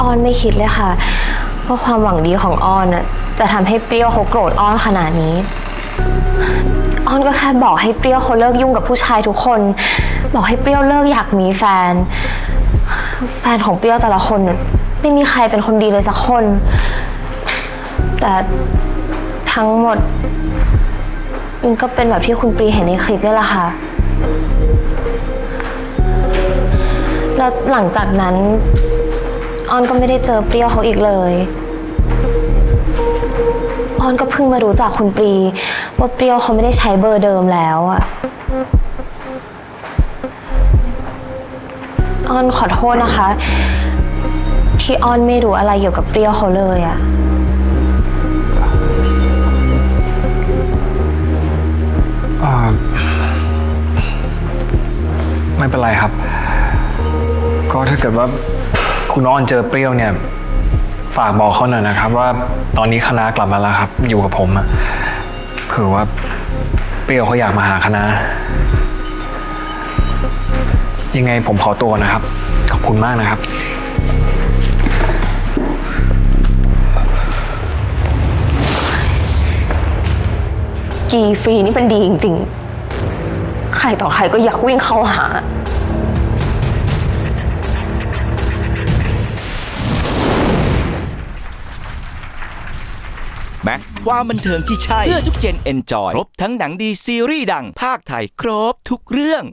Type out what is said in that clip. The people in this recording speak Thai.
อ้อนไม่คิดเลยค่ะ ว่าความหวังดีของอ้อนน่ะจะทำให้เปรี้ยวเขาโกรธอ้อนขนาดนี้อ้อนก็แค่บอกให้เปรี้ยวเขาเลิกยุ่งกับผู้ชายทุกคน บอกให้เปรี้ยวเลิกอยากมีแฟน แฟนของเปรี้ยวแต่ละคนน่ะไม่มีใครเป็นคนดีเลยสักคน แต่ทั้งหมด มันก็เป็นแบบที่คุณปรีเห็นในคลิปนี่แหละค่ะ แล้วหลังจากนั้น ออนก็ไม่ได้เจอเปรี้ยวเขาอีกเลยออนก็เพิ่งมารู้จักคุณปรี ว่าเปรี้ยวเขาไม่ได้ใช้เบอร์เดิมแล้วอะออนขอโทษนะคะ ที่ออนไม่รู้อะไรเกี่ยวกับเปรี้ยวเขาเลยอะเอ่อไม่เป็นไรครับ ก็ถ้าเกิดว่า คุณอ้อนเจอเปรี้ยวเนี่ย ฝากบอกเขาหน่อยนะครับ ว่าตอนนี้คณะกลับมาแล้วครับ อยู่กับผมอะเผื่อว่าเปรี้ยวเขาอยากมาหาคณะ ยังไงผมขอตัวนะครับ ขอบคุณมากนะครับ กีฟรีนี่เป็นดีจริง ๆ ใครต่อใครก็อยากวิ่งเข้าหา Max ความบันเทิงที่ใช่ เพื่อทุกเจนเอนจอย ครบทั้งหนังดีซีรีส์ดัง ภาคไทย ครบทุกเรื่อง